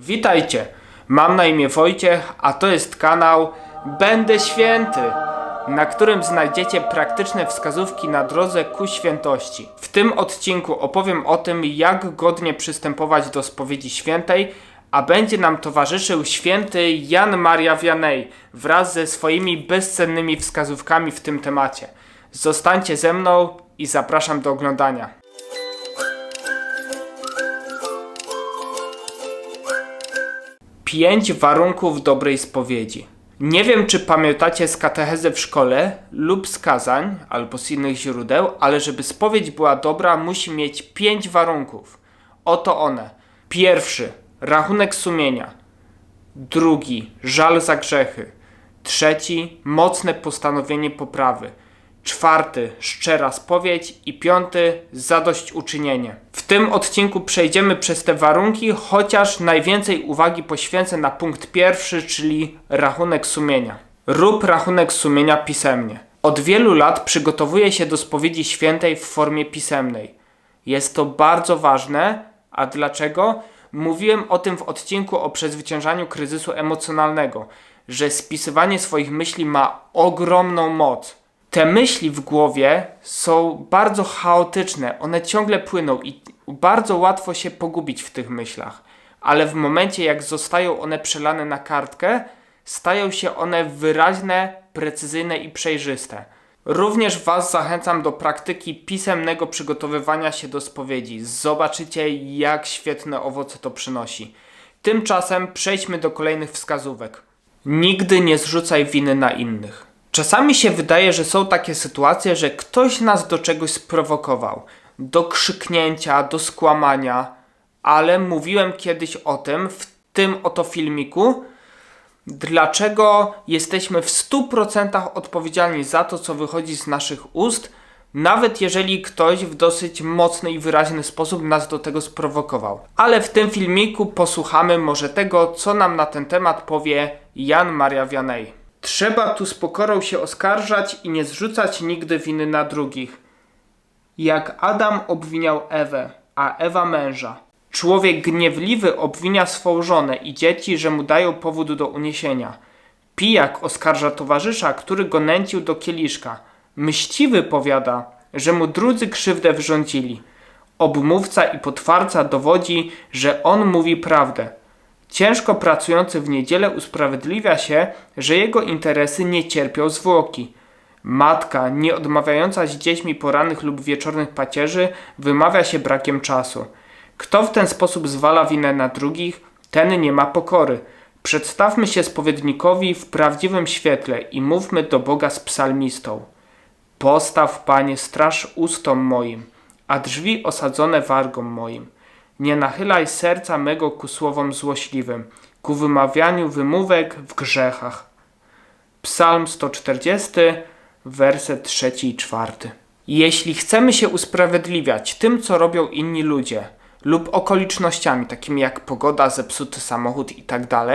Witajcie, mam na imię Wojciech, a to jest kanał Będę Święty, na którym znajdziecie praktyczne wskazówki na drodze ku świętości. W tym odcinku opowiem o tym, jak godnie przystępować do spowiedzi świętej, a będzie nam towarzyszył święty Jan Maria Vianney wraz ze swoimi bezcennymi wskazówkami w tym temacie. Zostańcie ze mną i zapraszam do oglądania. Pięć warunków dobrej spowiedzi. Nie wiem, czy pamiętacie z katechezy w szkole lub z kazań albo z innych źródeł, ale żeby spowiedź była dobra, musi mieć pięć warunków. Oto one. Pierwszy rachunek sumienia. Drugi żal za grzechy. Trzeci mocne postanowienie poprawy. Czwarty szczera spowiedź i piąty zadośćuczynienie. W tym odcinku przejdziemy przez te warunki, chociaż najwięcej uwagi poświęcę na punkt pierwszy, czyli rachunek sumienia. Rób rachunek sumienia pisemnie. Od wielu lat przygotowuję się do spowiedzi świętej w formie pisemnej. Jest to bardzo ważne, a dlaczego? Mówiłem o tym w odcinku o przezwyciężaniu kryzysu emocjonalnego, że spisywanie swoich myśli ma ogromną moc. Te myśli w głowie są bardzo chaotyczne, one ciągle płyną i bardzo łatwo się pogubić w tych myślach. Ale w momencie, jak zostają one przelane na kartkę, stają się one wyraźne, precyzyjne i przejrzyste. Również Was zachęcam do praktyki pisemnego przygotowywania się do spowiedzi. Zobaczycie, jak świetne owoce to przynosi. Tymczasem przejdźmy do kolejnych wskazówek. Nigdy nie zrzucaj winy na innych. Czasami się wydaje, że są takie sytuacje, że ktoś nas do czegoś sprowokował. Do krzyknięcia, do skłamania, ale mówiłem kiedyś o tym w tym oto filmiku, dlaczego jesteśmy w 100% odpowiedzialni za to, co wychodzi z naszych ust, nawet jeżeli ktoś w dosyć mocny i wyraźny sposób nas do tego sprowokował. Ale w tym filmiku posłuchamy może tego, co nam na ten temat powie Jan Maria Vianney. Trzeba tu z pokorą się oskarżać i nie zrzucać nigdy winy na drugich. Jak Adam obwiniał Ewę, a Ewa męża. Człowiek gniewliwy obwinia swą żonę i dzieci, że mu dają powód do uniesienia. Pijak oskarża towarzysza, który go nęcił do kieliszka. Mściwy powiada, że mu drudzy krzywdę wyrządzili. Obmówca i potwarca dowodzi, że on mówi prawdę. Ciężko pracujący w niedzielę usprawiedliwia się, że jego interesy nie cierpią zwłoki. Matka, nie odmawiająca z dziećmi porannych lub wieczornych pacierzy, wymawia się brakiem czasu. Kto w ten sposób zwala winę na drugich, ten nie ma pokory. Przedstawmy się spowiednikowi w prawdziwym świetle i mówmy do Boga z psalmistą. Postaw, Panie, straż ustom moim, a drzwi osadzone wargom moim. Nie nachylaj serca mego ku słowom złośliwym, ku wymawianiu wymówek w grzechach. Psalm 140, werset 3 i 4. Jeśli chcemy się usprawiedliwiać tym, co robią inni ludzie, lub okolicznościami, takimi jak pogoda, zepsuty samochód itd.,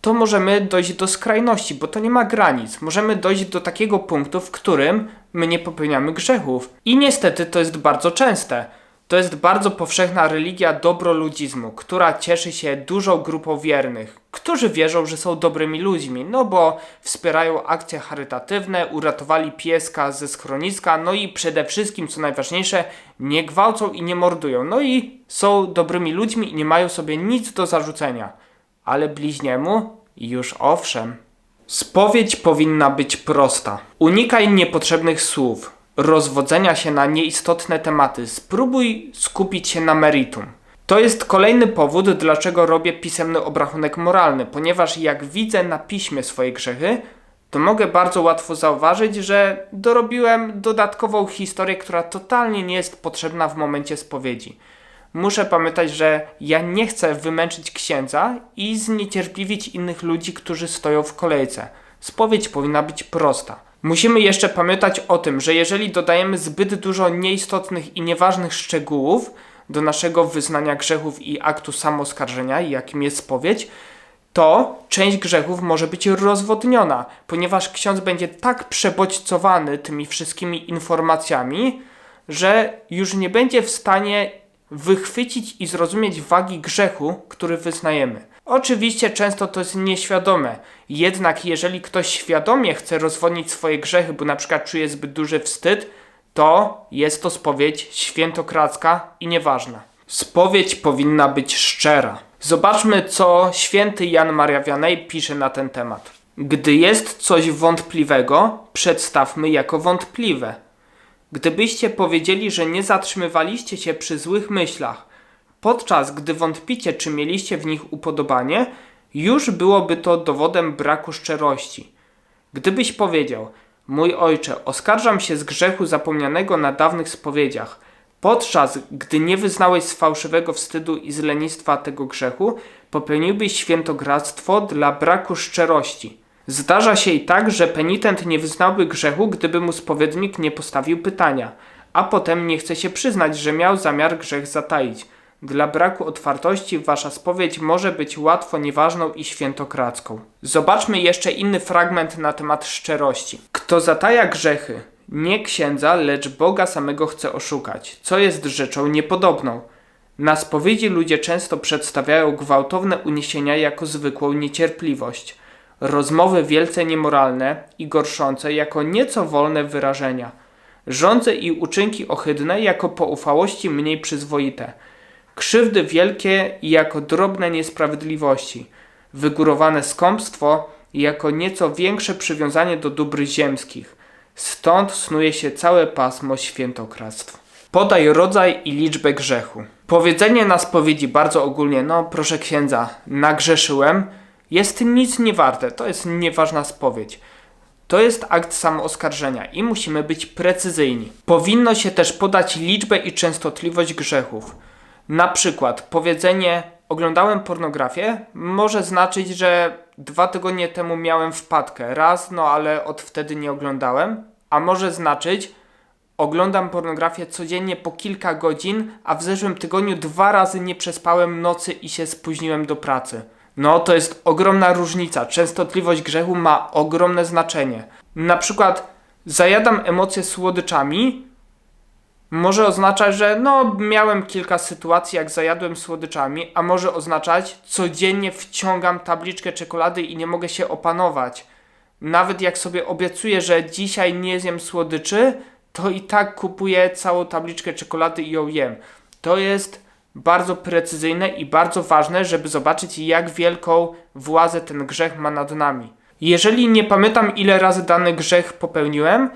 to możemy dojść do skrajności, bo to nie ma granic. Możemy dojść do takiego punktu, w którym my nie popełniamy grzechów. I niestety to jest bardzo częste. To jest bardzo powszechna religia dobroludzizmu, która cieszy się dużą grupą wiernych, którzy wierzą, że są dobrymi ludźmi, no bo wspierają akcje charytatywne, uratowali pieska ze schroniska, no i przede wszystkim, co najważniejsze, nie gwałcą i nie mordują, no i są dobrymi ludźmi i nie mają sobie nic do zarzucenia. Ale bliźniemu już owszem. Spowiedź powinna być prosta. Unikaj niepotrzebnych słów, rozwodzenia się na nieistotne tematy. Spróbuj skupić się na meritum. To jest kolejny powód, dlaczego robię pisemny obrachunek moralny, ponieważ jak widzę na piśmie swoje grzechy, to mogę bardzo łatwo zauważyć, że dorobiłem dodatkową historię, która totalnie nie jest potrzebna w momencie spowiedzi. Muszę pamiętać, że ja nie chcę wymęczyć księdza i zniecierpliwić innych ludzi, którzy stoją w kolejce. Spowiedź powinna być prosta. Musimy jeszcze pamiętać o tym, że jeżeli dodajemy zbyt dużo nieistotnych i nieważnych szczegółów do naszego wyznania grzechów i aktu samoskarżenia, jakim jest spowiedź, to część grzechów może być rozwodniona, ponieważ ksiądz będzie tak przebodźcowany tymi wszystkimi informacjami, że już nie będzie w stanie wychwycić i zrozumieć wagi grzechu, który wyznajemy. Oczywiście często to jest nieświadome, jednak jeżeli ktoś świadomie chce rozwodnić swoje grzechy, bo na przykład czuje zbyt duży wstyd, to jest to spowiedź świętokradzka i nieważna. Spowiedź powinna być szczera. Zobaczmy, co święty Jan Maria Wianej pisze na ten temat. Gdy jest coś wątpliwego, przedstawmy jako wątpliwe. Gdybyście powiedzieli, że nie zatrzymywaliście się przy złych myślach, podczas gdy wątpicie, czy mieliście w nich upodobanie, już byłoby to dowodem braku szczerości. Gdybyś powiedział, mój ojcze, oskarżam się z grzechu zapomnianego na dawnych spowiedziach, podczas gdy nie wyznałeś z fałszywego wstydu i z lenistwa tego grzechu, popełniłbyś świętokradztwo dla braku szczerości. Zdarza się i tak, że penitent nie wyznałby grzechu, gdyby mu spowiednik nie postawił pytania, a potem nie chce się przyznać, że miał zamiar grzech zataić. Dla braku otwartości wasza spowiedź może być łatwo nieważną i świętokradzką. Zobaczmy jeszcze inny fragment na temat szczerości. Kto zataja grzechy, nie księdza, lecz Boga samego chce oszukać, co jest rzeczą niepodobną. Na spowiedzi ludzie często przedstawiają gwałtowne uniesienia jako zwykłą niecierpliwość, rozmowy wielce niemoralne i gorszące jako nieco wolne wyrażenia, żądze i uczynki ohydne jako poufałości mniej przyzwoite, krzywdy wielkie jako drobne niesprawiedliwości, wygórowane skąpstwo jako nieco większe przywiązanie do dóbr ziemskich. Stąd snuje się całe pasmo świętokradztw. Podaj rodzaj i liczbę grzechu. Powiedzenie na spowiedzi bardzo ogólnie, no proszę księdza, nagrzeszyłem, jest nic nie warte. To jest nieważna spowiedź. To jest akt samooskarżenia i musimy być precyzyjni. Powinno się też podać liczbę i częstotliwość grzechów. Na przykład powiedzenie oglądałem pornografię może znaczyć, że dwa tygodnie temu miałem wpadkę. Raz, no ale od wtedy nie oglądałem. A może znaczyć oglądam pornografię codziennie po kilka godzin, a w zeszłym tygodniu dwa razy nie przespałem nocy i się spóźniłem do pracy. No to jest ogromna różnica. Częstotliwość grzechu ma ogromne znaczenie. Na przykład zajadam emocje słodyczami, może oznaczać, że no miałem kilka sytuacji jak zajadłem słodyczami, a może oznaczać codziennie wciągam tabliczkę czekolady i nie mogę się opanować. Nawet jak sobie obiecuję, że dzisiaj nie zjem słodyczy, to i tak kupuję całą tabliczkę czekolady i ją jem. To jest bardzo precyzyjne i bardzo ważne, żeby zobaczyć jak wielką władzę ten grzech ma nad nami. Jeżeli nie pamiętam ile razy dany grzech popełniłem,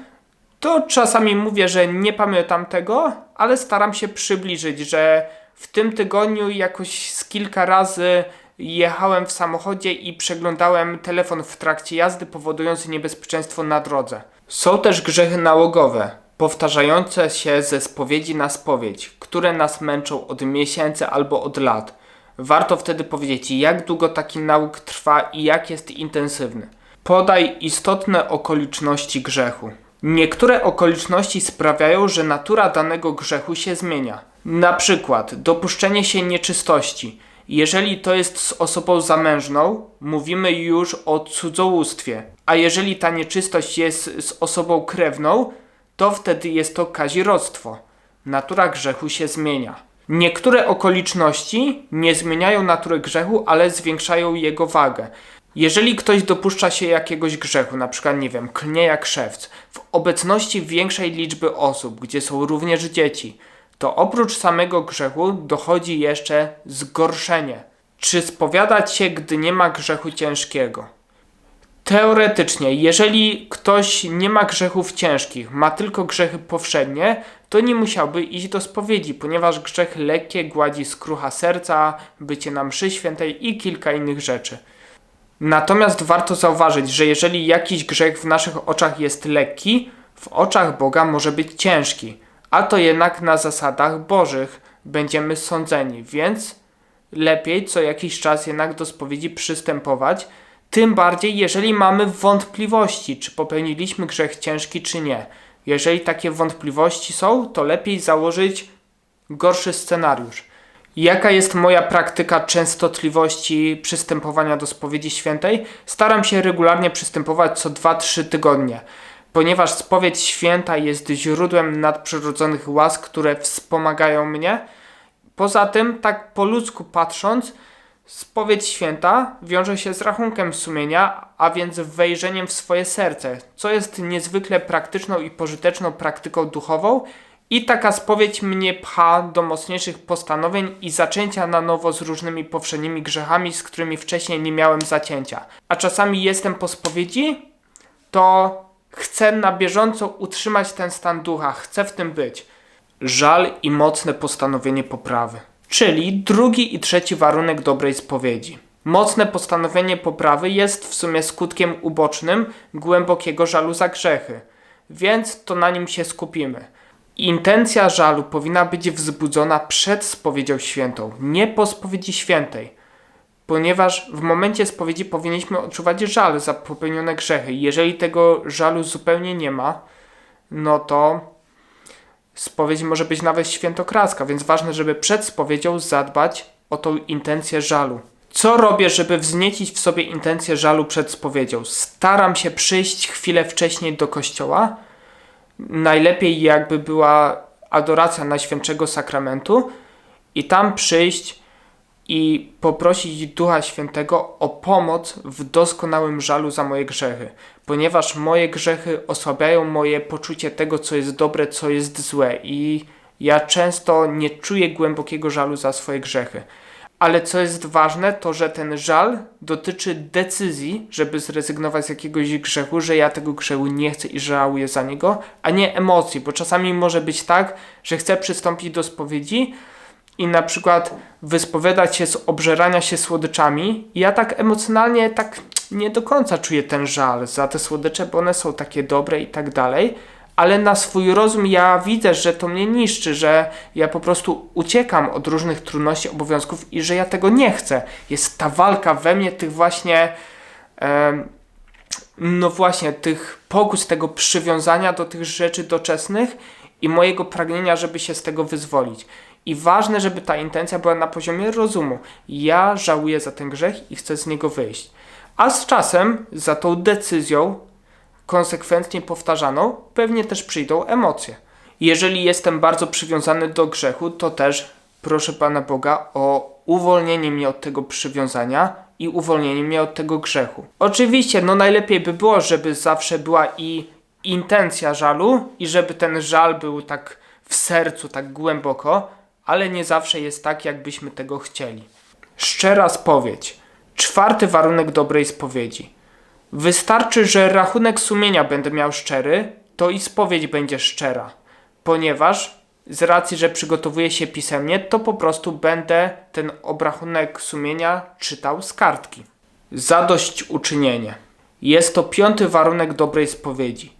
to czasami mówię, że nie pamiętam tego, ale staram się przybliżyć, że w tym tygodniu jakoś z kilka razy jechałem w samochodzie i przeglądałem telefon w trakcie jazdy, powodując niebezpieczeństwo na drodze. Są też grzechy nałogowe, powtarzające się ze spowiedzi na spowiedź, które nas męczą od miesięcy albo od lat. Warto wtedy powiedzieć, jak długo taki nałóg trwa i jak jest intensywny. Podaj istotne okoliczności grzechu. Niektóre okoliczności sprawiają, że natura danego grzechu się zmienia. Na przykład dopuszczenie się nieczystości. Jeżeli to jest z osobą zamężną, mówimy już o cudzołóstwie, a jeżeli ta nieczystość jest z osobą krewną, to wtedy jest to kazirodztwo. Natura grzechu się zmienia. Niektóre okoliczności nie zmieniają natury grzechu, ale zwiększają jego wagę. Jeżeli ktoś dopuszcza się jakiegoś grzechu, na przykład, nie wiem, klnie jak szewc, w obecności większej liczby osób, gdzie są również dzieci, to oprócz samego grzechu dochodzi jeszcze zgorszenie. Czy spowiadać się, gdy nie ma grzechu ciężkiego? Teoretycznie, jeżeli ktoś nie ma grzechów ciężkich, ma tylko grzechy powszednie, to nie musiałby iść do spowiedzi, ponieważ grzech lekkie gładzi skrucha serca, bycie na mszy świętej i kilka innych rzeczy. Natomiast warto zauważyć, że jeżeli jakiś grzech w naszych oczach jest lekki, w oczach Boga może być ciężki, a to jednak na zasadach Bożych będziemy sądzeni, więc lepiej co jakiś czas jednak do spowiedzi przystępować, tym bardziej jeżeli mamy wątpliwości, czy popełniliśmy grzech ciężki, czy nie. Jeżeli takie wątpliwości są, to lepiej założyć gorszy scenariusz. Jaka jest moja praktyka częstotliwości przystępowania do spowiedzi świętej? Staram się regularnie przystępować co 2-3 tygodnie, ponieważ spowiedź święta jest źródłem nadprzyrodzonych łask, które wspomagają mnie. Poza tym, tak po ludzku patrząc, spowiedź święta wiąże się z rachunkiem sumienia, a więc wejrzeniem w swoje serce, co jest niezwykle praktyczną i pożyteczną praktyką duchową. I taka spowiedź mnie pcha do mocniejszych postanowień i zaczęcia na nowo z różnymi powszednimi grzechami, z którymi wcześniej nie miałem zacięcia. A czasami jestem po spowiedzi, to chcę na bieżąco utrzymać ten stan ducha, chcę w tym być. Żal i mocne postanowienie poprawy. Czyli drugi i trzeci warunek dobrej spowiedzi. Mocne postanowienie poprawy jest w sumie skutkiem ubocznym głębokiego żalu za grzechy, więc to na nim się skupimy. Intencja żalu powinna być wzbudzona przed spowiedzią świętą, nie po spowiedzi świętej ponieważ w momencie spowiedzi powinniśmy odczuwać żal za popełnione grzechy. Jeżeli tego żalu zupełnie nie ma, no to spowiedź może być nawet świętokradzka, więc ważne, żeby przed spowiedzią zadbać o tą intencję żalu. Co robię, żeby wzniecić w sobie intencję żalu przed spowiedzią? Staram się przyjść chwilę wcześniej do kościoła. Najlepiej jakby była adoracja Najświętszego Sakramentu i tam przyjść i poprosić Ducha Świętego o pomoc w doskonałym żalu za moje grzechy, ponieważ moje grzechy osłabiają moje poczucie tego, co jest dobre, co jest złe i ja często nie czuję głębokiego żalu za swoje grzechy. Ale co jest ważne, to że ten żal dotyczy decyzji, żeby zrezygnować z jakiegoś grzechu, że ja tego grzechu nie chcę i żałuję za niego, a nie emocji, bo czasami może być tak, że chcę przystąpić do spowiedzi, i na przykład wyspowiadać się z obżerania się słodyczami, ja tak emocjonalnie tak nie do końca czuję ten żal za te słodycze, bo one są takie dobre i tak dalej, ale na swój rozum ja widzę, że to mnie niszczy, że ja po prostu uciekam od różnych trudności, obowiązków i że ja tego nie chcę. Jest ta walka we mnie tych właśnie no właśnie, tych pokus, tego przywiązania do tych rzeczy doczesnych i mojego pragnienia, żeby się z tego wyzwolić. I ważne, żeby ta intencja była na poziomie rozumu. Ja żałuję za ten grzech i chcę z niego wyjść. A z czasem za tą decyzją konsekwentnie powtarzaną pewnie też przyjdą emocje. Jeżeli jestem bardzo przywiązany do grzechu, to też proszę Pana Boga o uwolnienie mnie od tego przywiązania i uwolnienie mnie od tego grzechu. Oczywiście, no najlepiej by było, żeby zawsze była i intencja żalu i żeby ten żal był tak w sercu, tak głęboko, ale nie zawsze jest tak, jakbyśmy tego chcieli. Szczera spowiedź. Czwarty warunek dobrej spowiedzi. Wystarczy, że rachunek sumienia będę miał szczery, to i spowiedź będzie szczera, ponieważ z racji, że przygotowuję się pisemnie, to po prostu będę ten obrachunek sumienia czytał z kartki. Zadośćuczynienie. Jest to piąty warunek dobrej spowiedzi.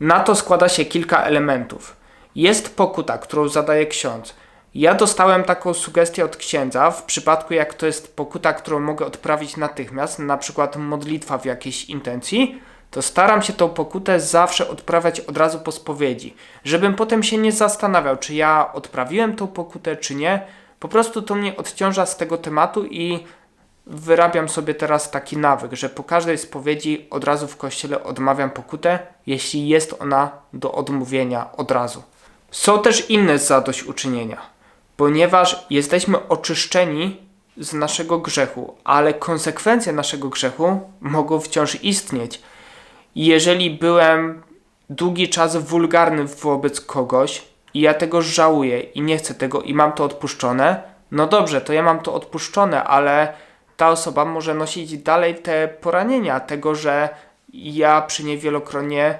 Na to składa się kilka elementów. Jest pokuta, którą zadaje ksiądz. Ja dostałem taką sugestię od księdza w przypadku jak to jest pokuta, którą mogę odprawić natychmiast, na przykład modlitwa w jakiejś intencji, to staram się tą pokutę zawsze odprawiać od razu po spowiedzi, żebym potem się nie zastanawiał, czy ja odprawiłem tą pokutę, czy nie. Po prostu to mnie odciąża z tego tematu i wyrabiam sobie teraz taki nawyk, że po każdej spowiedzi od razu w kościele odmawiam pokutę, jeśli jest ona do odmówienia od razu. Są też inne zadośćuczynienia ponieważ jesteśmy oczyszczeni z naszego grzechu, ale konsekwencje naszego grzechu mogą wciąż istnieć. Jeżeli byłem długi czas wulgarny wobec kogoś i ja tego żałuję i nie chcę tego i mam to odpuszczone, no dobrze, to ja mam to odpuszczone, ale ta osoba może nosić dalej te poranienia tego, że ja przy niej wielokrotnie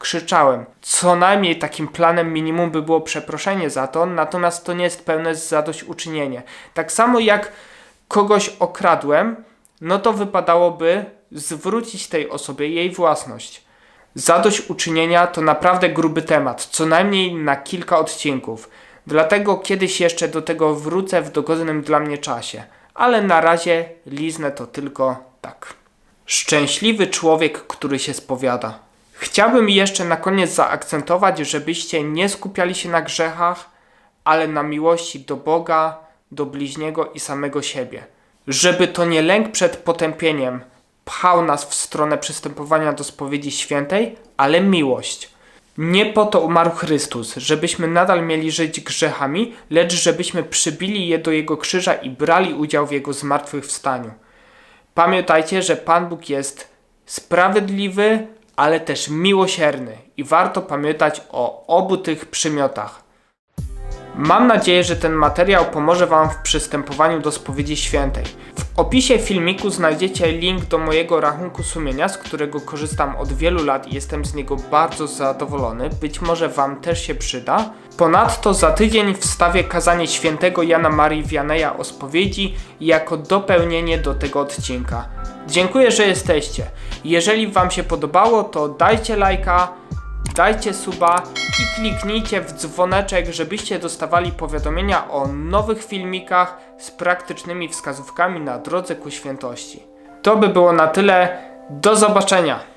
krzyczałem. Co najmniej takim planem minimum by było przeproszenie za to, natomiast to nie jest pełne zadośćuczynienie. Tak samo jak kogoś okradłem, no to wypadałoby zwrócić tej osobie jej własność. Zadośćuczynienia to naprawdę gruby temat, co najmniej na kilka odcinków. Dlatego kiedyś jeszcze do tego wrócę w dogodnym dla mnie czasie. Ale na razie liznę to tylko tak. Szczęśliwy człowiek, który się spowiada. Chciałbym jeszcze na koniec zaakcentować, żebyście nie skupiali się na grzechach, ale na miłości do Boga, do bliźniego i samego siebie. Żeby to nie lęk przed potępieniem pchał nas w stronę przystępowania do spowiedzi świętej, ale miłość. Nie po to umarł Chrystus, żebyśmy nadal mieli żyć grzechami, lecz żebyśmy przybili je do Jego krzyża i brali udział w Jego zmartwychwstaniu. Pamiętajcie, że Pan Bóg jest sprawiedliwy, ale też miłosierny i warto pamiętać o obu tych przymiotach. Mam nadzieję, że ten materiał pomoże Wam w przystępowaniu do spowiedzi świętej. W opisie filmiku znajdziecie link do mojego rachunku sumienia, z którego korzystam od wielu lat i jestem z niego bardzo zadowolony. Być może Wam też się przyda. Ponadto za tydzień wstawię kazanie świętego Jana Marii Wianeja o spowiedzi jako dopełnienie do tego odcinka. Dziękuję, że jesteście. Jeżeli Wam się podobało, to dajcie lajka, dajcie suba i kliknijcie w dzwoneczek, żebyście dostawali powiadomienia o nowych filmikach z praktycznymi wskazówkami na drodze ku świętości. To by było na tyle. Do zobaczenia!